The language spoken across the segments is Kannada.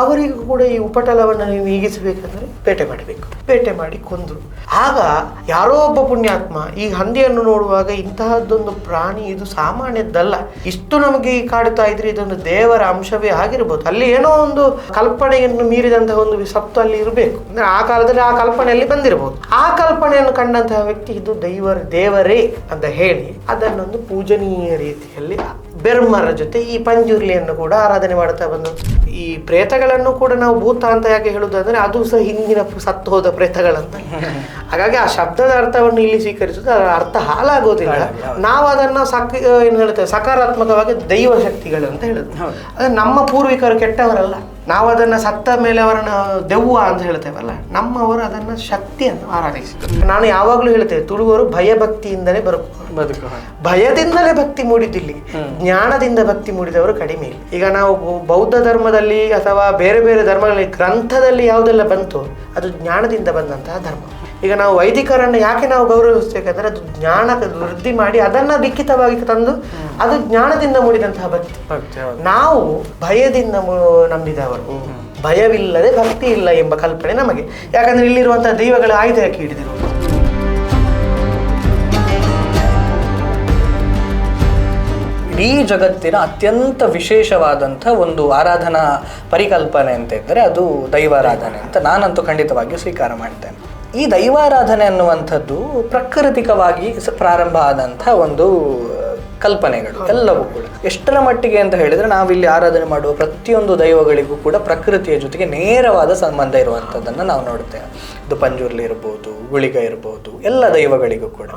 ಅವರಿಗೂ ಕೂಡ ಈ ಉಪಟಲವನ್ನು ನೀವು ನೀಗಿಸಬೇಕಂದ್ರೆ ಬೇಟೆ ಮಾಡಬೇಕು. ಬೇಟೆ ಮಾಡಿ ಕೊಂದರು. ಆಗ ಯಾರೋ ಒಬ್ಬ ಪುಣ್ಯಾತ್ಮ ಈ ಹಂದಿಯನ್ನು ನೋಡುವಾಗ ಇಂತಹದ್ದೊಂದು ಪ್ರಾಣಿ ಇದು ಸಾಮಾನ್ಯದ್ದಲ್ಲ. ಇಷ್ಟು ನಮಗೆ ಈ ಕಾಡುತ್ತಾ ಇದ್ರೆ ಇದೊಂದು ದೇವರ ಅಂಶವೇ ಆಗಿರ್ಬೋದು. ಅಲ್ಲಿ ಏನೋ ಒಂದು ಕಲ್ಪನೆಯನ್ನು ಮೀರಿದಂತಹ ಒಂದು ಸತ್ತು ಅಲ್ಲಿ ಇರಬೇಕು. ಅಂದ್ರೆ ಆ ಕಾಲದಲ್ಲಿ ಆ ಕಲ್ಪನೆಯಲ್ಲಿ ಬಂದಿರಬಹುದು ಆ ಕಲ್ಪನೆಯನ್ನು ಕಂಡಂತಹ ವ್ಯಕ್ತಿ ಇದು ದೈವರ, ದೇವರೇ ಅಂತ ಹೇಳಿ ಅದನ್ನೊಂದು ಪೂಜನೀಯ ರೀತಿಯಲ್ಲಿ ಬೆರ್ಮರ ಜೊತೆ ಈ ಪಂಜುರ್ಲಿಯನ್ನು ಕೂಡ ಆರಾಧನೆ ಮಾಡ್ತಾ ಬಂದು ಈ ಪ್ರೇತಗಳನ್ನು ಕೂಡ ನಾವು ಭೂತ ಅಂತ ಯಾಕೆ ಹೇಳುದಂದ್ರೆ ಅದು ಸಹ ಹಿಂದಿನ ಸತ್ತು ಹೋದ ಪ್ರೇತಗಳಂತ. ಹಾಗಾಗಿ ಆ ಶಬ್ದದ ಅರ್ಥವನ್ನು ಇಲ್ಲಿ ಸ್ವೀಕರಿಸುವುದು ಅದರ ಅರ್ಥ ಹಾಳಾಗೋದಿಲ್ಲ. ನಾವು ಅದನ್ನ ಸಕ್ ಏನು ಹೇಳ್ತೇವೆ ಸಕಾರಾತ್ಮಕವಾಗಿ ದೈವ ಶಕ್ತಿಗಳು ಅಂತ ಹೇಳುದು. ಅದು ನಮ್ಮ ಪೂರ್ವಿಕರು ಕೆಟ್ಟವರಲ್ಲ. ನಾವು ಅದನ್ನು ಸತ್ತ ಮೇಲೆ ಅವರನ್ನು ದೆವ್ವ ಅಂತ ಹೇಳ್ತೇವಲ್ಲ ನಮ್ಮವರು ಅದನ್ನ ಅಂತ ಆರಾಧಿಸಿದರು ನಾನು ಯಾವಾಗಲೂ ಹೇಳ್ತೇವೆ ತುಳುವರು ಭಯಭಕ್ತಿಯಿಂದಲೇ ಬರು ಬದುಕು ಭಯದಿಂದಲೇ ಭಕ್ತಿ ಮೂಡಿದಿಲ್ಲಿ ಜ್ಞಾನದಿಂದ ಭಕ್ತಿ ಮೂಡಿದವರು ಕಡಿಮೆ ಇಲ್ಲ. ಈಗ ನಾವು ಬೌದ್ಧ ಧರ್ಮದಲ್ಲಿ ಅಥವಾ ಬೇರೆ ಬೇರೆ ಧರ್ಮಗಳಲ್ಲಿ ಗ್ರಂಥದಲ್ಲಿ ಯಾವುದೆಲ್ಲ ಬಂತು ಅದು ಜ್ಞಾನದಿಂದ ಬಂದಂತಹ ಧರ್ಮ. ಈಗ ನಾವು ವೈದಿಕರನ್ನು ಯಾಕೆ ನಾವು ಗೌರವಿಸಬೇಕಂದ್ರೆ ಅದು ಜ್ಞಾನ ವೃದ್ಧಿ ಮಾಡಿ ಅದನ್ನ ಲಿಖಿತವಾಗಿ ತಂದು ಅದು ಜ್ಞಾನದಿಂದ ಮೂಡಿದಂತಹ ಭಕ್ತಿ. ನಾವು ಭಯದಿಂದ ನಂಬಿದವರು ಭಯವಿಲ್ಲದೆ ಭಕ್ತಿ ಇಲ್ಲ ಎಂಬ ಕಲ್ಪನೆ ನಮಗೆ. ಯಾಕಂದ್ರೆ ಇಲ್ಲಿರುವಂತಹ ದೈವಗಳ ಆಯುಧ ಯಾಕೆ ಹಿಡಿದಿರುವುದು ಇಡೀ ಜಗತ್ತಿನ ಅತ್ಯಂತ ವಿಶೇಷವಾದಂಥ ಒಂದು ಆರಾಧನಾ ಪರಿಕಲ್ಪನೆ ಅಂತ ಇದ್ದರೆ ಅದು ದೈವಾರಾಧನೆ ಅಂತ ನಾನಂತೂ ಖಂಡಿತವಾಗಿಯೂ ಸ್ವೀಕಾರ ಮಾಡ್ತೇನೆ. ಈ ದೈವಾರಾಧನೆ ಅನ್ನುವಂಥದ್ದು ಪ್ರಾಕೃತಿಕವಾಗಿ ಪ್ರಾರಂಭ ಆದಂಥ ಒಂದು ಕಲ್ಪನೆಗಳು ಎಲ್ಲವೂ ಕೂಡ. ಎಷ್ಟರ ಮಟ್ಟಿಗೆ ಅಂತ ಹೇಳಿದ್ರೆ ನಾವಿಲ್ಲಿ ಆರಾಧನೆ ಮಾಡುವ ಪ್ರತಿಯೊಂದು ದೈವಗಳಿಗೂ ಕೂಡ ಪ್ರಕೃತಿಯ ಜೊತೆಗೆ ನೇರವಾದ ಸಂಬಂಧ ಇರುವಂಥದ್ದನ್ನು ನಾವು ನೋಡ್ತೇವೆ ಇದು ಪಂಜುರ್ಲಿ ಇರ್ಬೋದು ಗುಳಿಗ ಇರ್ಬೋದು ಎಲ್ಲ ದೈವಗಳಿಗೂ ಕೂಡ.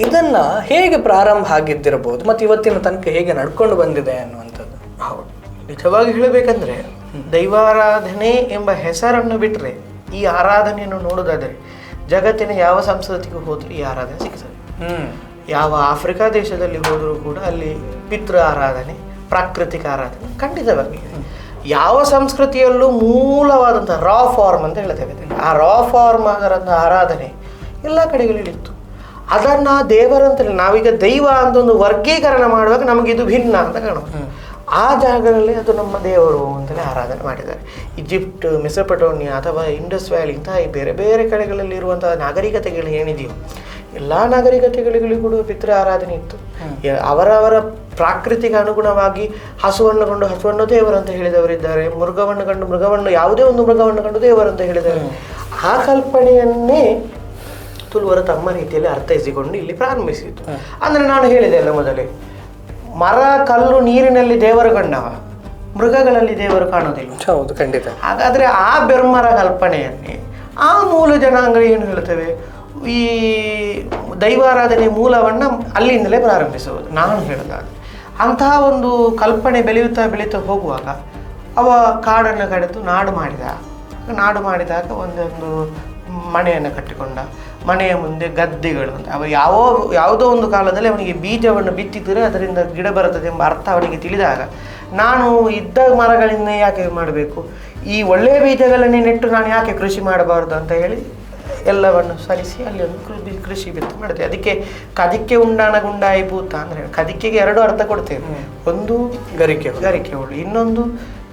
ಇದನ್ನ ಹೇಗೆ ಪ್ರಾರಂಭ ಆಗಿದ್ದಿರಬಹುದು ಮತ್ತು ಇವತ್ತಿನ ತನಕ ಹೇಗೆ ನಡ್ಕೊಂಡು ಬಂದಿದೆ ಅನ್ನುವಂಥದ್ದು. ಹೌದು. ನಿಜವಾಗಿ ಹೇಳಬೇಕಂದ್ರೆ ದೈವಾರಾಧನೆ ಎಂಬ ಹೆಸರನ್ನು ಬಿಟ್ಟರೆ ಈ ಆರಾಧನೆಯನ್ನು ನೋಡೋದಾದರೆ ಜಗತ್ತಿನ ಯಾವ ಸಂಸ್ಕೃತಿಗೆ ಹೋದರೂ ಈ ಆರಾಧನೆ ಸಿಗ್ತದೆ. ಯಾವ ಆಫ್ರಿಕಾ ದೇಶದಲ್ಲಿ ಹೋದರೂ ಕೂಡ ಅಲ್ಲಿ ಪಿತೃ ಆರಾಧನೆ ಪ್ರಾಕೃತಿಕ ಆರಾಧನೆ ಖಂಡಿತವಾಗಿದೆ ಯಾವ ಸಂಸ್ಕೃತಿಯಲ್ಲೂ ಮೂಲವಾದಂಥ ರಾ ಫಾರ್ಮ್ ಅಂತ ಹೇಳ್ತೇವೆ ಆ ರಾ ಫಾರ್ಮ್ ಅದರಂಥ ಆರಾಧನೆ ಎಲ್ಲ ಕಡೆಗಳಲ್ಲಿತ್ತು ಅದನ್ನು ದೇವರಂತೇಳಿ ನಾವೀಗ ದೈವ ಅಂತ ಒಂದು ವರ್ಗೀಕರಣ ಮಾಡುವಾಗ ನಮಗಿದು ಇದು ಭಿನ್ನ ಅಂತ ಕಾಣುತ್ತೆ. ಆ ಜಾಗದಲ್ಲಿ ಅದು ನಮ್ಮ ದೇವರು ಅಂತಲೇ ಆರಾಧನೆ ಮಾಡಿದ್ದಾರೆ. ಈಜಿಪ್ಟ್ ಮೆಸಪಟೋನಿಯಾ ಅಥವಾ ಇಂಡಸ್ ವ್ಯಾಲಿ ಇಂತಹ ಈ ಬೇರೆ ಬೇರೆ ಕಡೆಗಳಲ್ಲಿ ಇರುವಂತಹ ನಾಗರಿಕತೆಗಳು ಏನಿದೆಯೋ ಎಲ್ಲ ನಾಗರಿಕತೆಗಳಿಗೂ ಕೂಡ ಪಿತೃ ಆರಾಧನೆ ಇತ್ತು. ಅವರವರ ಪ್ರಾಕೃತಿಗೆ ಅನುಗುಣವಾಗಿ ಹಸುವನ್ನು ಕಂಡು ಹಸುವನ್ನು ಅಂತ ಹೇಳಿದವರಿದ್ದಾರೆ ಮೃಗವನ್ನು ಕಂಡು ಮೃಗವನ್ನು ಯಾವುದೇ ಒಂದು ಮೃಗವನ್ನು ಕಂಡು ಅಂತ ಹೇಳಿದ್ದಾರೆ. ಆ ಕಲ್ಪನೆಯನ್ನೇ ತುಳುವರು ತಮ್ಮ ರೀತಿಯಲ್ಲಿ ಅರ್ಥೈಸಿಕೊಂಡು ಇಲ್ಲಿ ಪ್ರಾರಂಭಿಸಿತು. ಅಂದರೆ ನಾನು ಹೇಳಿದೆ ಅಲ್ಲ ಮೊದಲೇ ಮರ ಕಲ್ಲು ನೀರಿನಲ್ಲಿ ದೇವರು ಕಂಡವ ಮೃಗಗಳಲ್ಲಿ ದೇವರು ಕಾಣೋದಿಲ್ಲ. ಹೌದು ಖಂಡಿತ. ಹಾಗಾದ್ರೆ ಆ ಬೆರ್ಮರ ಕಲ್ಪನೆಯನ್ನೇ ಆ ಮೂಲ ಜನಾಂಗ ಏನು ಹೇಳ್ತೇವೆ ಈ ದೈವಾರಾಧನೆ ಮೂಲವನ್ನು ಅಲ್ಲಿಂದಲೇ ಪ್ರಾರಂಭಿಸುವುದು. ನಾನು ಹೇಳಿದಾಗ ಅಂತಹ ಒಂದು ಕಲ್ಪನೆ ಬೆಳೆಯುತ್ತಾ ಬೆಳೀತಾ ಹೋಗುವಾಗ ಅವ ಕಾಡನ್ನು ಕಡೆದು ನಾಡು ಮಾಡಿದ ನಾಡು ಮಾಡಿದಾಗ ಒಂದೊಂದು ಮನೆಯನ್ನು ಕಟ್ಟಿಕೊಂಡ. ಮನೆಯ ಮುಂದೆ ಗದ್ದೆಗಳು ಅಂತ. ಅವ ಯಾವ ಯಾವುದೋ ಒಂದು ಕಾಲದಲ್ಲಿ ಅವನಿಗೆ ಬೀಜವನ್ನು ಬಿತ್ತಿದರೆ ಅದರಿಂದ ಗಿಡ ಬರುತ್ತದೆ ಎಂಬ ಅರ್ಥ ಅವನಿಗೆ ತಿಳಿದಾಗ ನಾನು ಇದ್ದ ಮರಗಳಿಂದ ಯಾಕೆ ಮಾಡಬೇಕು? ಈ ಒಳ್ಳೆಯ ಬೀಜಗಳನ್ನೇ ನೆಟ್ಟು ನಾನು ಯಾಕೆ ಕೃಷಿ ಮಾಡಬಾರ್ದು? ಅಂತ ಹೇಳಿ ಎಲ್ಲವನ್ನು ಸರಿಸಿ ಅಲ್ಲಿ ಒಂದು ಕೃಷಿ ಕೃಷಿ ಬಿತ್ತು ಮಾಡುತ್ತೆ ಅದಕ್ಕೆ ಕದಿಕೆ ಉಂಡಾಣ ಗುಂಡಾಯಿ ಭೂತ ಅಂದರೆ ಕದಿಕೆಗೆ ಎರಡು ಅರ್ಥ ಕೊಡ್ತೇವೆ ಒಂದು ಗರಿಕೆ. ಗರಿಕೆ ಹುಳು ಇನ್ನೊಂದು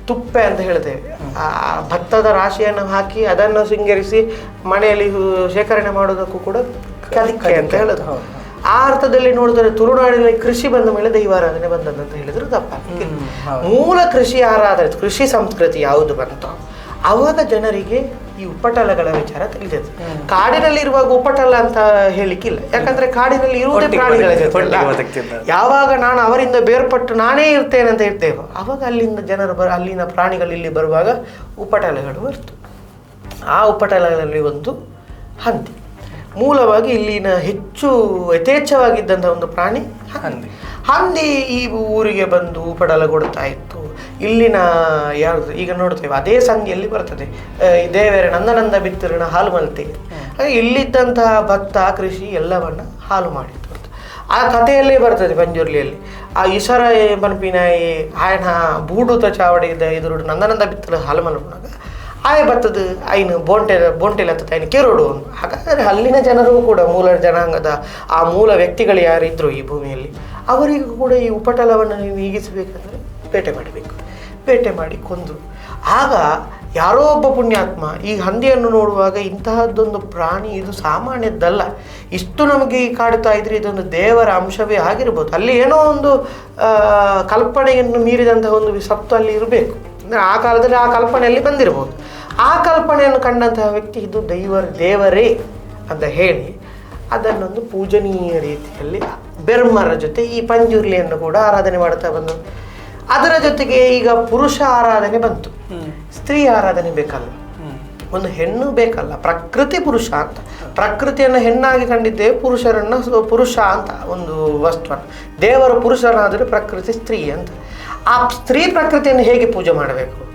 ತುಪ್ಪೆ ಅಂತ ಹೇಳ್ತೇವೆ ಆ ಭತ್ತದ ರಾಶಿಯನ್ನು ಹಾಕಿ ಅದನ್ನು ಸಿಂಗರಿಸಿ ಮನೆಯಲ್ಲಿ ಶೇಖರಣೆ ಮಾಡೋದಕ್ಕೂ ಕೂಡ ಕಲಿಕೆ ಅಂತ ಹೇಳೋದು. ಆ ಅರ್ಥದಲ್ಲಿ ನೋಡಿದರೆ ತುಳುನಾಡಿನಲ್ಲಿ ಕೃಷಿ ಬಂದ ಮೇಲೆ ದೈವಾರಾಧನೆ ಬಂದದ್ದು ಹೇಳಿದ್ರು ತಪ್ಪಾಗ್ತದೆ ಹ್ಮ್, ಮೂಲ ಕೃಷಿ ಆರಾಧನೆ ಕೃಷಿ ಸಂಸ್ಕೃತಿ ಯಾವುದು ಬಂತು? ಅವಾಗ ಜನರಿಗೆ ಈ ಉಪ್ಪಟಲಗಳ ವಿಚಾರ ತಿಳಿದಿದೆ ಕಾಡಿನಲ್ಲಿ ಇರುವಾಗ ಉಪಟಳ ಅಂತ ಹೇಳಿಕ್ಕಿಲ್ಲ. ಯಾಕಂದ್ರೆ ಕಾಡಿನಲ್ಲಿ ಇರುವುದೇ ಪ್ರಾಣಿಗಳ ಜೊತೆ. ಯಾವಾಗ ನಾನು ಅವರಿಂದ ಬೇರ್ಪಟ್ಟು ನಾನೇ ಇರ್ತೇನೆ ಅಂತ ಇರ್ತೇವೆ ಅವಾಗ ಅಲ್ಲಿಂದ ಜನರು ಬರ ಅಲ್ಲಿನ ಪ್ರಾಣಿಗಳು ಇಲ್ಲಿ ಬರುವಾಗ ಉಪಟಳಗಳು ಬರ್ತು ಆ ಉಪಟಳಗಳಲ್ಲಿ ಒಂದು ಹಂದಿ. ಮೂಲವಾಗಿ ಇಲ್ಲಿನ ಹೆಚ್ಚು ಯಥೇಚ್ಛವಾಗಿದ್ದಂಥ ಒಂದು ಪ್ರಾಣಿ ಹಂದಿ. ಹಂದಿ ಈ ಊರಿಗೆ ಬಂದು ಉಪಟಳ ಕೊಡ್ತಾ ಇತ್ತು. ಇಲ್ಲಿನ ಯಾವುದು ಈಗ ನೋಡ್ತೇವೆ ಅದೇ ಸಂಧಿಯಲ್ಲಿ ಬರ್ತದೆ. ದೇವರ ನಂದನಂದ ಬಿತ್ತಿರನ ಹಾಲು ಮಲ್ತೆ. ಹಾಗೆ ಇಲ್ಲಿದ್ದಂತಹ ಭತ್ತ ಕೃಷಿ ಎಲ್ಲವನ್ನ ಹಾಲು ಮಾಡಿತ್ತು ಅಂತ. ಆ ಕಥೆಯಲ್ಲೇ ಬರ್ತದೆ ಪಂಜುರ್ಲಿಯಲ್ಲಿ ಆ ಇಸರ ಪನ್ಪಿನಾಯಿ ಆಯನ ಬೂಡುತ ಇದ್ದ ಎದುರು ನಂದನಂದ ಬಿತ್ತಲು ಹಾಲು ಮಲ್ಪನಾಗ ಆಯ ಬರ್ತದ ಐನು ಬೋಂಟೆ ಬೋಂಟೆಲ್ ಹತ್ತದ ಐನು ಕೆರೋಡು ಅಂತ ಹಾಗಾದರೆ ಅಲ್ಲಿನ ಜನರು ಕೂಡ ಮೂಲ ಜನಾಂಗದ ಆ ಮೂಲ ವ್ಯಕ್ತಿಗಳು ಯಾರಿದ್ರು ಈ ಭೂಮಿಯಲ್ಲಿ ಅವರಿಗೂ ಕೂಡ ಈ ಉಪಟಲವನ್ನು ನೀವು ಈಗಿಸಬೇಕಂದ್ರೆ ಬೇಟೆ ಮಾಡಬೇಕು. ಬೇಟೆ ಮಾಡಿ ಕೊಂದರು. ಆಗ ಯಾರೋ ಒಬ್ಬ ಪುಣ್ಯಾತ್ಮ ಈ ಹಂದಿಯನ್ನು ನೋಡುವಾಗ ಇಂತಹದ್ದೊಂದು ಪ್ರಾಣಿ ಇದು ಸಾಮಾನ್ಯದ್ದಲ್ಲ. ಇಷ್ಟು ನಮಗೆ ಈ ಕಾಡುತ್ತಾ ಇದ್ರೆ ಇದೊಂದು ದೇವರ ಅಂಶವೇ ಆಗಿರ್ಬೋದು. ಅಲ್ಲಿ ಏನೋ ಒಂದು ಕಲ್ಪನೆಯನ್ನು ಮೀರಿದಂತಹ ಒಂದು ಸತ್ತು ಅಲ್ಲಿ ಇರಬೇಕು. ಅಂದರೆ ಆ ಕಾಲದಲ್ಲಿ ಆ ಕಲ್ಪನೆಯಲ್ಲಿ ಬಂದಿರ್ಬೋದು. ಆ ಕಲ್ಪನೆಯನ್ನು ಕಂಡಂತಹ ವ್ಯಕ್ತಿ ಇದು ದೈವ ದೇವರೇ ಅಂತ ಹೇಳಿ ಅದನ್ನೊಂದು ಪೂಜನೀಯ ರೀತಿಯಲ್ಲಿ ಬೆರ್ಮರ ಜೊತೆ ಈ ಪಂಜುರ್ಲಿಯನ್ನು ಕೂಡ ಆರಾಧನೆ ಮಾಡ್ತಾ ಬಂದರು ಅದರ ಜೊತೆಗೆ ಈಗ ಪುರುಷ ಆರಾಧನೆ ಬಂತು. ಸ್ತ್ರೀ ಆರಾಧನೆ ಬೇಕಲ್ಲ. ಒಂದು ಹೆಣ್ಣು ಬೇಕಲ್ಲ. ಪ್ರಕೃತಿ ಪುರುಷ ಅಂತ. ಪ್ರಕೃತಿಯನ್ನು ಹೆಣ್ಣಾಗಿ ಕಂಡಿದ್ದೇವೆ ಪುರುಷರನ್ನು ಪುರುಷ ಅಂತ ಒಂದು ವಸ್ತುವನ್ನು ದೇವರ ಪುರುಷನಾದರೆ ಪ್ರಕೃತಿ ಸ್ತ್ರೀ ಅಂತ. ಆ ಸ್ತ್ರೀ ಪ್ರಕೃತಿಯನ್ನು ಹೇಗೆ ಪೂಜೆ ಮಾಡಬೇಕು?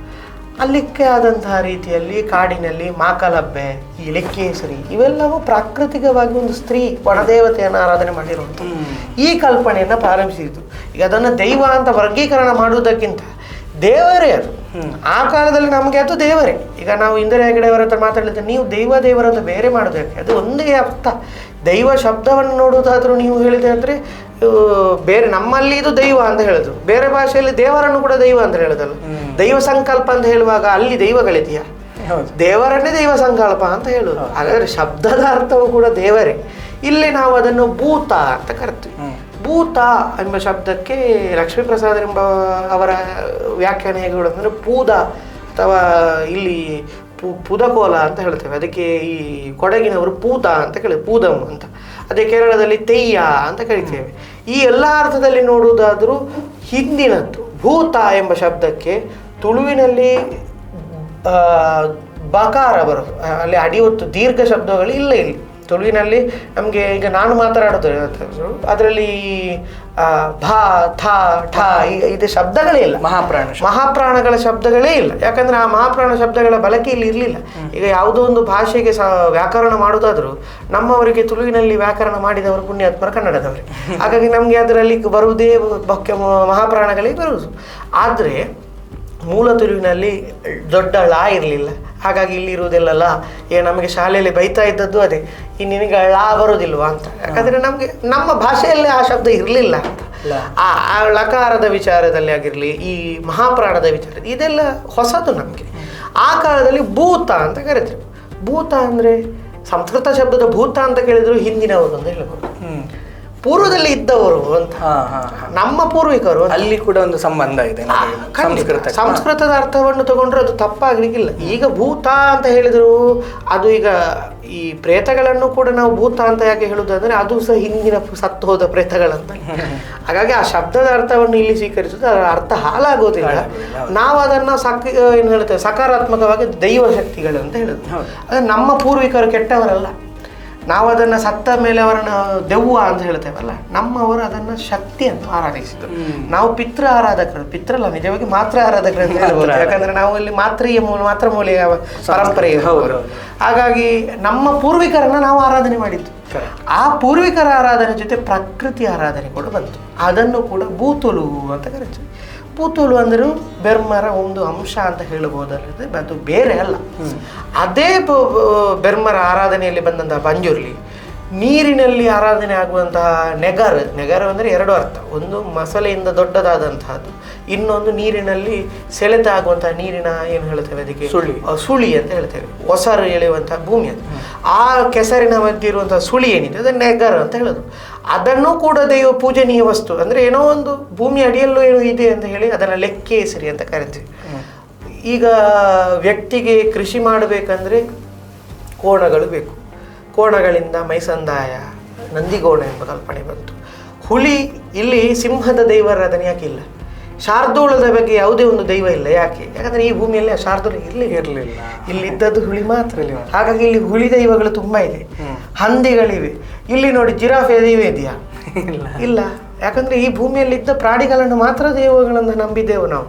ಅಲ್ಲಿಕ್ಕೆ ಆದಂತಹ ರೀತಿಯಲ್ಲಿ ಕಾಡಿನಲ್ಲಿ ಮಾಕಲಬ್ಬೆ ಈ ಲೆಕ್ಕೇಸರಿ ಇವೆಲ್ಲವೂ ಪ್ರಾಕೃತಿಕವಾಗಿ ಒಂದು ಸ್ತ್ರೀ ಒಣದೇವತೆಯನ್ನು ಆರಾಧನೆ ಮಾಡಿರುವಂಥ ಈ ಕಲ್ಪನೆಯನ್ನು ಪ್ರಾರಂಭಿಸಿತು ಈಗ ಅದನ್ನು ದೈವ ಅಂತ ವರ್ಗೀಕರಣ ಮಾಡುವುದಕ್ಕಿಂತ ದೇವರೇ ಅದು. ಆ ಕಾಲದಲ್ಲಿ ನಮಗೆ ಅದು ದೇವರೇ. ಈಗ ನಾವು ಇಂದಿರಾ ಹೆಗಡೆಯವರ ಹತ್ರ ಮಾತಾಡಿದ್ರೆ ನೀವು ದೈವ ದೇವರ ಅಂತ ಬೇರೆ ಮಾಡೋದಕ್ಕೆ ಅದು ಒಂದೇ ಅರ್ಥ. ದೈವ ಶಬ್ದವನ್ನು ನೋಡುವುದಾದರೂ ನೀವು ಹೇಳಿದೆ ಅಂದರೆ ಬೇರೆ ನಮ್ಮಲ್ಲಿ ಇದು ದೈವ ಅಂತ ಹೇಳುದು. ಬೇರೆ ಭಾಷೆಯಲ್ಲಿ ದೇವರನ್ನು ಕೂಡ ದೈವ ಅಂತ ಹೇಳುದಲ್ಲ. ದೈವ ಸಂಕಲ್ಪ ಅಂತ ಹೇಳುವಾಗ ಅಲ್ಲಿ ದೈವಗಳಿದೆಯಾ? ದೇವರನ್ನೇ ದೈವ ಸಂಕಲ್ಪ ಅಂತ ಹೇಳುದು. ಹಾಗಾದ್ರೆ ಶಬ್ದದ ಅರ್ಥವು ಕೂಡ ದೇವರೇ. ಇಲ್ಲಿ ನಾವು ಅದನ್ನು ಭೂತ ಅಂತ ಕರಿತೀವಿ. ಭೂತ ಎಂಬ ಶಬ್ದಕ್ಕೆ ಲಕ್ಷ್ಮೀಪ್ರಸಾದ್ ಎಂಬ ಅವರ ವ್ಯಾಖ್ಯಾನ ಹೇಗೆ ಹೇಳೋದು ಅಂದರೆ ಪೂದ ಅಥವಾ ಇಲ್ಲಿ ಪು- ಪುದಕೋಲ ಅಂತ ಹೇಳ್ತೇವೆ. ಅದಕ್ಕೆ ಈ ಕೊಡಗಿನವರು ಪೂತ ಅಂತ ಕೇಳಿ ಪೂದಂ ಅಂತ. ಅದೇ ಕೇರಳದಲ್ಲಿ ತೆಯ್ಯ ಅಂತ ಕರಿತೇವೆ. ಈ ಎಲ್ಲ ಅರ್ಥದಲ್ಲಿ ನೋಡುವುದಾದರೂ ಹಿಂದಿನದ್ದು, ಭೂತ ಎಂಬ ಶಬ್ದಕ್ಕೆ ತುಳುವಿನಲ್ಲಿ ಬಕಾರ ಬರೋದು ಅಲ್ಲಿ ಅಡಿಯೊತ್ತು ದೀರ್ಘ ಶಬ್ದಗಳು ಇಲ್ಲ ಇಲ್ಲಿ. ತುಳುವಿನಲ್ಲಿ ನಮಗೆ ಈಗ ನಾನು ಮಾತನಾಡೋದು ಅದರಲ್ಲಿ ಭಾ ಥಾ ಠ ಇದು ಶಬ್ದಗಳೇ ಇಲ್ಲ. ಮಹಾಪ್ರಾಣ ಮಹಾಪ್ರಾಣಗಳ ಶಬ್ದಗಳೇ ಇಲ್ಲ. ಯಾಕಂದ್ರೆ ಆ ಮಹಾಪ್ರಾಣ ಶಬ್ದಗಳ ಬಳಕೆ ಇಲ್ಲಿ ಇರಲಿಲ್ಲ. ಈಗ ಯಾವುದೋ ಒಂದು ಭಾಷೆಗೆ ಸ ವ್ಯಾಕರಣ ಮಾಡೋದಾದರೂ ನಮ್ಮವರಿಗೆ ತುಳುವಿನಲ್ಲಿ ವ್ಯಾಕರಣ ಮಾಡಿದವರು ಪುಣ್ಯಾತ್ಮರ ಕನ್ನಡದವರು. ಹಾಗಾಗಿ ನಮಗೆ ಅದರಲ್ಲಿ ಬರುವುದೇ ಮುಖ್ಯ ಮಹಾಪ್ರಾಣಗಳೇ ಬರುವುದು. ಆದರೆ ಮೂಲ ತುಳುವಿನಲ್ಲಿ ದೊಡ್ಡ ಳ ಇರಲಿಲ್ಲ. ಹಾಗಾಗಿ ಇಲ್ಲಿರುವುದಿಲ್ಲ ಲ ಈಗ ನಮಗೆ ಶಾಲೆಯಲ್ಲಿ ಬೈತಾ ಇದ್ದದ್ದು ಅದೇ. ಈ ನಿನಗೆ ಳ ಬರೋದಿಲ್ವಾ ಅಂತ. ಯಾಕಂದರೆ ನಮಗೆ ನಮ್ಮ ಭಾಷೆಯಲ್ಲಿ ಆ ಶಬ್ದ ಇರಲಿಲ್ಲ ಅಂತ. ಆ ಆ ಲಕಾರದ ವಿಚಾರದಲ್ಲಿ ಆಗಿರಲಿ ಈ ಮಹಾಪ್ರಾಣದ ವಿಚಾರ ಇದೆಲ್ಲ ಹೊಸದು ನಮಗೆ. ಆ ಕಾಲದಲ್ಲಿ ಭೂತ ಅಂತ ಕರಿತೇವೆ. ಭೂತ ಅಂದರೆ ಸಂಸ್ಕೃತ ಶಬ್ದದ ಭೂತ ಅಂತ ಕೇಳಿದ್ರು ಹಿಂದಿನವರು ಅಂತ ಹೇಳ್ಬೋದು. ಪೂರ್ವದಲ್ಲಿ ಇದ್ದವರು ಅಂತ. ನಮ್ಮ ಪೂರ್ವಿಕರು ಅಲ್ಲಿ ಕೂಡ ಒಂದು ಸಂಬಂಧ ಇದೆ. ಸಂಸ್ಕೃತ ಸಂಸ್ಕೃತದ ಅರ್ಥವನ್ನು ತಗೊಂಡ್ರೆ ಅದು ತಪ್ಪಾಗ್ಲಿಕ್ಕಿಲ್ಲ. ಈಗ ಭೂತ ಅಂತ ಹೇಳಿದ್ರು ಅದು ಈಗ ಈ ಪ್ರೇತಗಳನ್ನು ಕೂಡ ನಾವು ಭೂತ ಅಂತ ಯಾಕೆ ಹೇಳುದು ಅಂದ್ರೆ ಅದು ಸಹ ಹಿಂದಿನ ಸತ್ತು ಹೋದ ಪ್ರೇತಗಳಂತ. ಹಾಗಾಗಿ ಆ ಶಬ್ದದ ಅರ್ಥವನ್ನು ಇಲ್ಲಿ ಸ್ವೀಕರಿಸುದು ಅದರ ಅರ್ಥ ಹಾಳಾಗೋದಿಲ್ಲ. ನಾವು ಅದನ್ನ ಸಕ್ ಏನು ಹೇಳ್ತೇವೆ ಸಕಾರಾತ್ಮಕವಾಗಿ ದೈವ ಶಕ್ತಿಗಳು ಅಂತ ಹೇಳುದು. ನಮ್ಮ ಪೂರ್ವಿಕರು ಕೆಟ್ಟವರಲ್ಲ. ನಾವು ಅದನ್ನ ಸತ್ತ ಮೇಲೆ ಅವರನ್ನ ದೆವ್ವ ಅಂತ ಹೇಳ್ತೇವಲ್ಲ ನಮ್ಮವರು ಅದನ್ನ ಶಕ್ತಿ ಅಂತ ಆರಾಧಿಸಿದ್ರು. ನಾವು ಪಿತೃ ಆರಾಧಕರು ಪಿತೃಲ್ಲ ನಿಜವಾಗಿ ಮಾತ್ರ ಆರಾಧಕರು ಅಂತ ಹೇಳ್ಬೋದು. ಯಾಕಂದ್ರೆ ನಾವು ಇಲ್ಲಿ ಮಾತ್ರೀಯ ಮೂಲ ಮಾತ್ರ ಮೂಲೆಯ ಪರಂಪರೆ. ಹಾಗಾಗಿ ನಮ್ಮ ಪೂರ್ವಿಕರನ್ನ ನಾವು ಆರಾಧನೆ ಮಾಡಿದ್ದು. ಆ ಪೂರ್ವಿಕರ ಆರಾಧನೆ ಜೊತೆ ಪ್ರಕೃತಿ ಆರಾಧನೆ ಕೂಡ ಬಂತು. ಅದನ್ನು ಕೂಡ ಭೂತುಲು ಅಂತ ಕರಿತೀವಿ ಭೂತುಲು ಅಂದರೂ ಬೆರ್ಮರ ಒಂದು ಅಂಶ ಅಂತ ಹೇಳಬಹುದಲ್ಲದೆ ಅದು ಬೇರೆ ಅಲ್ಲ. ಅದೇ ಬೆರ್ಮರ ಆರಾಧನೆಯಲ್ಲಿ ಬಂದಂತಹ ಪಂಜುರ್ಲಿ ನೀರಿನಲ್ಲಿ ಆರಾಧನೆ ಆಗುವಂತಹ ನೆಗರ್ ನೆಗರ್ ಅಂದರೆ ಎರಡು ಅರ್ಥ. ಒಂದು ಮಸಲೆಯಿಂದ ದೊಡ್ಡದಾದಂತಹದ್ದು. ಇನ್ನೊಂದು ನೀರಿನಲ್ಲಿ ಸೆಳೆತ ಆಗುವಂತಹ ನೀರಿನ ಏನು ಹೇಳ್ತೇವೆ ಅದಕ್ಕೆ? ಸುಳಿ. ಸುಳಿ ಅಂತ ಹೇಳ್ತೇವೆ. ಹೊಸರು ಎಳೆಯುವಂತಹ ಭೂಮಿ ಅದು. ಆ ಕೆಸರಿನ ಮಧ್ಯೆ ಇರುವಂತಹ ಸುಳಿ ಏನಿದೆ? ಅದು ನೆಗರ್ ಅಂತ ಹೇಳೋದು. ಅದನ್ನು ಕೂಡ ದೈವ ಪೂಜನೀಯ ವಸ್ತು. ಅಂದರೆ ಏನೋ ಒಂದು ಭೂಮಿ ಅಡಿಯಲ್ಲೂ ಏನೋ ಇದೆ ಅಂತ ಹೇಳಿ ಅದನ್ನು ಲೆಕ್ಕೇಸರಿ ಅಂತ ಕರಿತೀವಿ. ಈಗ ವ್ಯಕ್ತಿಗೆ ಕೃಷಿ ಮಾಡಬೇಕಂದ್ರೆ ಕೋಣಗಳು ಬೇಕು. ಕೋಣಗಳಿಂದ ಮೈಸಂದಾಯ ನಂದಿಗೋಣ ಎಂಬ ಕಲ್ಪನೆ ಬಂತು. ಹುಲಿ ಇಲ್ಲಿ ಸಿಂಹದ ದೈವಾರಾಧನೆ ಯಾಕೆ ಇಲ್ಲ? ಶಾರ್ದೂಳದ ಬಗ್ಗೆ ಯಾವುದೇ ಒಂದು ದೈವ ಇಲ್ಲ ಯಾಕೆ? ಯಾಕಂದ್ರೆ ಈ ಭೂಮಿಯಲ್ಲಿ ಆ ಇರಲಿ ಇಲ್ಲಿ ಇಲ್ಲಿದ್ದದ್ದು ಹುಲಿ ಮಾತ್ರ ಇಲ್ಲ. ಹಾಗಾಗಿ ಇಲ್ಲಿ ಹುಲಿ ದೈವಗಳು ತುಂಬಾ ಇದೆ. ಹಂದಿಗಳಿವೆ. ಇಲ್ಲಿ ನೋಡಿ ಜಿರಾಫೆ ದೈವ ಇದೆಯಾ? ಇಲ್ಲ. ಇಲ್ಲ. ಯಾಕಂದ್ರೆ ಈ ಭೂಮಿಯಲ್ಲಿದ್ದ ಪ್ರಾಣಿಗಳನ್ನು ಮಾತ್ರ ದೇವಗಳನ್ನು ನಂಬಿದ್ದೇವೆ ನಾವು.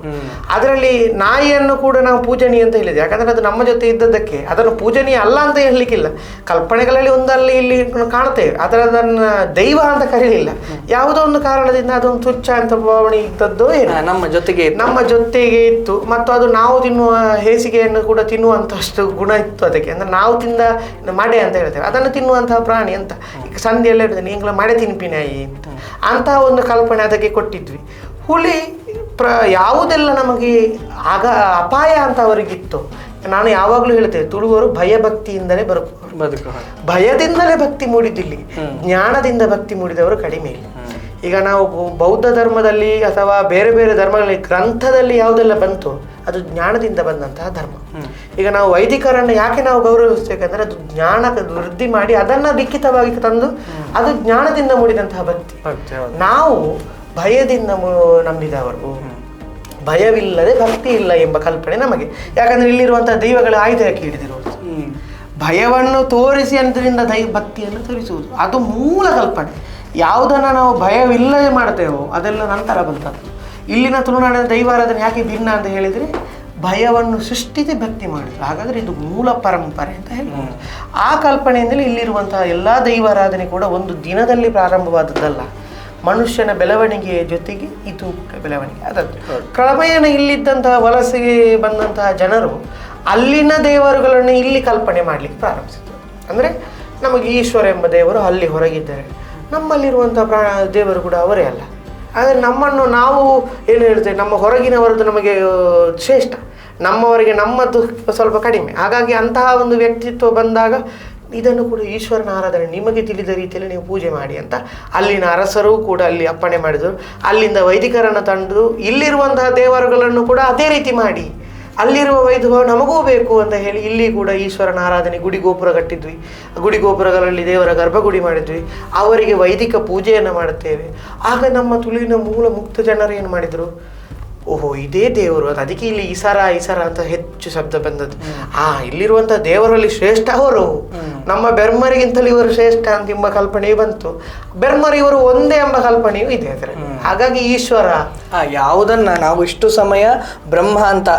ಅದರಲ್ಲಿ ನಾಯಿಯನ್ನು ಕೂಡ ನಾವು ಪೂಜನೀಯ ಅಂತ ಹೇಳಿದೆ ಯಾಕಂದ್ರೆ ಅದು ನಮ್ಮ ಜೊತೆ ಇದ್ದದ್ದಕ್ಕೆ. ಅದನ್ನು ಪೂಜನೀಯ ಅಲ್ಲ ಅಂತ ಹೇಳಲಿಕ್ಕಿಲ್ಲ. ಕಲ್ಪನೆಗಳಲ್ಲಿ ಒಂದಲ್ಲಿ ಇಲ್ಲಿ ಕಾಣ್ತೇವೆ ಆದರೆ ಅದನ್ನು ದೈವ ಅಂತ ಕರೀಲಿಲ್ಲ. ಯಾವುದೋ ಒಂದು ಕಾರಣದಿಂದ ಅದೊಂದು ತುಚ್ಛ ಅಂತ ಭಾವನೆ ಇದ್ದದ್ದು ಏನು. ನಮ್ಮ ಜೊತೆಗೆ. ನಮ್ಮ ಜೊತೆಗೆ ಇತ್ತು. ಮತ್ತು ಅದು ನಾವು ತಿನ್ನುವ ಹೇಸಿಗೆಯನ್ನು ಕೂಡ ತಿನ್ನುವಂತಷ್ಟು ಗುಣ ಇತ್ತು ಅದಕ್ಕೆ. ಅಂದ್ರೆ ನಾವು ತಿಂದ ಮಡೆ ಅಂತ ಹೇಳ್ತೇವೆ. ಅದನ್ನು ತಿನ್ನುವಂತಹ ಪ್ರಾಣಿ ಅಂತ. ಈಗ ಸಂಧಿಯೆಲ್ಲ ಹೇಳಿದೆ ನೀಂಗ್ಲ ಮಡೆ ತಿನ್ಪಿನಾಯಿ ಅಂತ. ಅಂತಹ ಒಂದು ಕಲ್ಪನೆ ಅದಕ್ಕೆ ಕೊಟ್ಟಿದ್ವಿ. ಹುಲಿ ಪ್ರ ಯಾವುದೆಲ್ಲ ನಮಗೆ ಆಗ ಅಪಾಯ ಅಂತ ಅವರಿಗಿತ್ತು. ನಾನು ಯಾವಾಗಲೂ ಹೇಳ್ತೇವೆ ತುಳುವರು ಭಯಭಕ್ತಿಯಿಂದಲೇ ಬರು ಬದುಕು ಭಯದಿಂದಲೇ ಭಕ್ತಿ ಮೂಡಿದಿಲ್ಲಿ ಜ್ಞಾನದಿಂದ ಭಕ್ತಿ ಮೂಡಿದವರು ಕಡಿಮೆ ಇಲ್ಲ. ಈಗ ನಾವು ಬೌದ್ಧ ಧರ್ಮದಲ್ಲಿ ಅಥವಾ ಬೇರೆ ಬೇರೆ ಧರ್ಮಗಳಲ್ಲಿ ಗ್ರಂಥದಲ್ಲಿ ಯಾವುದೆಲ್ಲ ಬಂತು ಅದು ಜ್ಞಾನದಿಂದ ಬಂದಂತಹ ಧರ್ಮ. ಈಗ ನಾವು ವೈದಿಕರನ್ನು ಯಾಕೆ ನಾವು ಗೌರವಿಸ್ಬೇಕಂದ್ರೆ ಅದು ಜ್ಞಾನ ವೃದ್ಧಿ ಮಾಡಿ ಅದನ್ನ ಲಿಖಿತವಾಗಿ ತಂದು ಅದು ಜ್ಞಾನದಿಂದ ಮೂಡಿದಂತಹ ಭಕ್ತಿ. ನಾವು ಭಯದಿಂದ ನಂಬಿದವರು. ಭಯವಿಲ್ಲದೆ ಭಕ್ತಿ ಇಲ್ಲ ಎಂಬ ಕಲ್ಪನೆ ನಮಗೆ. ಯಾಕಂದ್ರೆ ಇಲ್ಲಿರುವಂತಹ ದೈವಗಳ ಆಯುಧ ಯಾಕೆ ಹಿಡಿದಿರುವುದು ಭಯವನ್ನು ತೋರಿಸಿ ಅದರಿಂದ ದೈವ ಭಕ್ತಿಯನ್ನು ತೋರಿಸುವುದು. ಅದು ಮೂಲ ಕಲ್ಪನೆ. ಯಾವುದನ್ನು ನಾವು ಭಯವಿಲ್ಲದೆ ಮಾಡ್ತೇವೋ ಅದೆಲ್ಲ ನಂತರ ಬಂತದ್ದು ಇಲ್ಲಿನ ತುಳುನಾಡಿನ ದೈವಾರಾಧನೆ ಯಾಕೆ ಭಿನ್ನ ಅಂತ ಹೇಳಿದರೆ ಭಯವನ್ನು ಸೃಷ್ಟಿಸಿ ಭಕ್ತಿ ಮಾಡಿದ್ರು. ಹಾಗಾದರೆ ಇದು ಮೂಲ ಪರಂಪರೆ ಅಂತ ಹೇಳ್ಬೋದು. ಆ ಕಲ್ಪನೆಯಿಂದಲೇ ಇಲ್ಲಿರುವಂತಹ ಎಲ್ಲ ದೈವಾರಾಧನೆ ಕೂಡ ಒಂದು ದಿನದಲ್ಲಿ ಪ್ರಾರಂಭವಾದದ್ದಲ್ಲ. ಮನುಷ್ಯನ ಬೆಳವಣಿಗೆಯ ಜೊತೆಗೆ ಇದು ಬೆಳವಣಿಗೆ. ಅದದ್ದು. ಕ್ರಮೇಣ ಇಲ್ಲಿದ್ದಂತಹ ವಲಸೆಗೆ ಬಂದಂತಹ ಜನರು ಅಲ್ಲಿನ ದೇವರುಗಳನ್ನು ಇಲ್ಲಿ ಕಲ್ಪನೆ ಮಾಡಲಿಕ್ಕೆ ಪ್ರಾರಂಭಿಸಿದರು. ಅಂದರೆ ನಮಗೆ ಈಶ್ವರ ಎಂಬ ದೇವರು ಅಲ್ಲಿ ಹೊರಗಿದ್ದಾರೆ. ನಮ್ಮಲ್ಲಿರುವಂಥ ಪ್ರಾಣ ದೇವರು ಕೂಡ ಅವರೇ ಅಲ್ಲ. ಆದರೆ ನಮ್ಮನ್ನು ನಾವು ಏನು ಹೇಳ್ತೇವೆ ನಮ್ಮ ಹೊರಗಿನವರದ್ದು ನಮಗೆ ಶ್ರೇಷ್ಠ. ನಮ್ಮವರಿಗೆ ನಮ್ಮದು ಸ್ವಲ್ಪ ಕಡಿಮೆ. ಹಾಗಾಗಿ ಅಂತಹ ಒಂದು ವ್ಯಕ್ತಿತ್ವ ಬಂದಾಗ ಇದನ್ನು ಕೂಡ ಈಶ್ವರನ ಆರಾಧನೆ, ನಿಮಗೆ ತಿಳಿದ ರೀತಿಯಲ್ಲಿ ನೀವು ಪೂಜೆ ಮಾಡಿ ಅಂತ ಅಲ್ಲಿನ ಅರಸರು ಕೂಡ ಅಲ್ಲಿ ಅಪ್ಪಣೆ ಮಾಡಿದರು. ಅಲ್ಲಿಂದ ವೈದಿಕರನ್ನು ತಂದು ಇಲ್ಲಿರುವಂತಹ ದೇವರುಗಳನ್ನು ಕೂಡ ಅದೇ ರೀತಿ ಮಾಡಿ. ಅಲ್ಲಿರುವ ವೈಭವ ನಮಗೂ ಬೇಕು ಅಂತ ಹೇಳಿ ಇಲ್ಲಿ ಕೂಡ ಈಶ್ವರನ ಆರಾಧನೆ ಗುಡಿ ಗೋಪುರ ಕಟ್ಟಿದ್ವಿ. ಗುಡಿ ಗೋಪುರಗಳಲ್ಲಿ ದೇವರ ಗರ್ಭಗುಡಿ ಮಾಡಿದ್ವಿ. ಅವರಿಗೆ ವೈದಿಕ ಪೂಜೆಯನ್ನು ಮಾಡುತ್ತೇವೆ. ಆಗ ನಮ್ಮ ತುಳುವಿನ ಮೂಲ ಮುಕ್ತ ಜನರು ಏನು ಮಾಡಿದರು? ಓಹೋ ಇದೇ ದೇವರು. ಅದು ಅದಕ್ಕೆ ಇಲ್ಲಿ ಈಸಾರ ಈಸಾರ ಅಂತ ಹೆಚ್ಚು ಶಬ್ದ ಬಂದದ್ದು. ಆ ಇಲ್ಲಿರುವಂಥ ದೇವರಲ್ಲಿ ಶ್ರೇಷ್ಠ ಅವರು. ನಮ್ಮ ಬೆರ್ಮರಿಗಿಂತಲೂ ಇವರು ಶ್ರೇಷ್ಠ ಅಂತ ಎಂಬ ಕಲ್ಪನೆಯು ಬಂತು. ಬೆರ್ಮರಿ ಇವರು ಒಂದೇ ಎಂಬ ಕಲ್ಪನೆಯೂ ಇದೆ ಅದರಲ್ಲಿ. ಹಾಗಾಗಿ ಈಶ್ವರ. ಯಾವುದನ್ನ ನಾವು ಇಷ್ಟು ಸಮಯ ಬ್ರಹ್ಮ ಅಂತ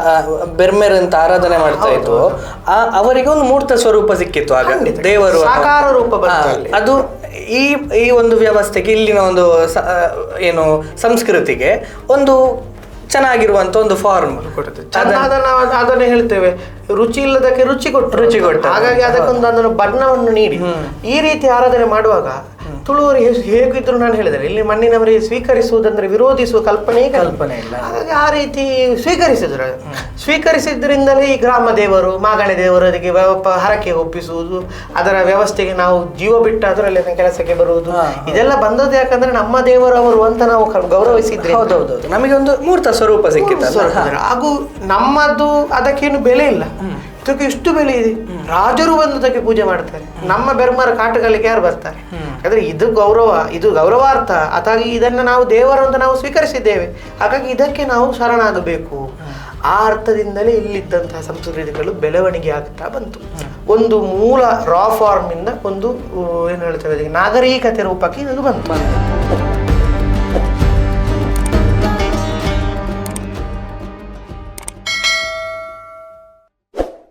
ಬೆರ್ಮೆರ್ ಅಂತ ಆರಾಧನೆ ಮಾಡ್ತಾ ಇದ್ವು ಆ ಅವರಿಗೆ ಒಂದು ಮೂರ್ತ ಸ್ವರೂಪ ಸಿಕ್ಕಿತ್ತು ಆಗ. ದೇವರು ಸಾಕಾರ ರೂಪ. ಅದು ಈ ಈ ಒಂದು ವ್ಯವಸ್ಥೆಗೆ ಇಲ್ಲಿನ ಒಂದು ಏನು ಸಂಸ್ಕೃತಿಗೆ ಒಂದು ಚೆನ್ನಾಗಿರುವಂತ ಒಂದು ಫಾರ್ಮ್ ಅದನ್ನೇ ಹೇಳ್ತೇವೆ. ರುಚಿ ಇಲ್ಲದಕ್ಕೆ ರುಚಿ ಕೊಟ್ಟು ರುಚಿ ಕೊಟ್ಟರು. ಹಾಗಾಗಿ ಅದಕ್ಕೊಂದು ಅದನ್ನು ಬಣ್ಣವನ್ನು ನೀಡಿ. ಈ ರೀತಿ ಆರಾಧನೆ ಮಾಡುವಾಗ ತುಳುವರು ಹೇ- ಹೇಗಿದ್ರು ನಾನು ಹೇಳಿದರೆ ಇಲ್ಲಿ ಮಣ್ಣಿನವರಿಗೆ ಸ್ವೀಕರಿಸುವುದಂದ್ರೆ ವಿರೋಧಿಸುವ ಕಲ್ಪನೆ ಕಲ್ಪನೆ ಇಲ್ಲ. ಹಾಗಾಗಿ ಆ ರೀತಿ ಸ್ವೀಕರಿಸಿದ್ರು. ಸ್ವೀಕರಿಸಿದ್ರಿಂದಲೇ ಈ ಗ್ರಾಮ ದೇವರು ಮಾಗಣೆ ದೇವರು ಅದಕ್ಕೆ ಹರಕೆ ಒಪ್ಪಿಸುವುದು ಅದರ ವ್ಯವಸ್ಥೆಗೆ ನಾವು ಜೀವ ಬಿಟ್ಟು ಅದರಲ್ಲಿ ಕೆಲಸಕ್ಕೆ ಬರುವುದು. ಇದೆಲ್ಲ ಬಂದದ್ದು ಯಾಕಂದ್ರೆ ನಮ್ಮ ದೇವರು ಅವರು ಅಂತ ನಾವು ಗೌರವಿಸಿದ್ರೆ. ಹೌದೌದು ನಮಗೆ ಒಂದು ಮೂರ್ತ ಸ್ವರೂಪ ಸಿಕ್ಕಿತ್ತು. ಹಾಗೂ ನಮ್ಮದು ಅದಕ್ಕೇನು ಬೆಲೆ ಇಲ್ಲ. ಇದಕ್ಕೆ ಇಷ್ಟು ಬೆಲೆ ಇದೆ? ರಾಜರು ಬಂದು ಅದಕ್ಕೆ ಪೂಜೆ ಮಾಡ್ತಾರೆ. ನಮ್ಮ ಬೆರ್ಮರ ಕಾಟಗಳಿಗೆ ಯಾರು ಬರ್ತಾರೆ? ಯಾಕಂದ್ರೆ ಇದು ಗೌರವ, ಇದು ಗೌರವಾರ್ಥ. ಅದಾಗಿ ಇದನ್ನು ನಾವು ದೇವರು ಅಂತ ನಾವು ಸ್ವೀಕರಿಸಿದ್ದೇವೆ. ಹಾಗಾಗಿ ಇದಕ್ಕೆ ನಾವು ಶರಣಾಗಬೇಕು. ಆ ಅರ್ಥದಿಂದಲೇ ಇಲ್ಲಿದ್ದಂತಹ ಸಂಸ್ಕೃತಿಗಳು ಬೆಳವಣಿಗೆ ಆಗ್ತಾ ಬಂತು. ಒಂದು ಮೂಲ ರಾ ಫಾರ್ಮ್ ಇಂದ ಒಂದು ಏನು ಹೇಳ್ತಾರೆ ನಾಗರಿಕತೆ ರೂಪಕ್ಕೆ ಇದು ಬಂತು.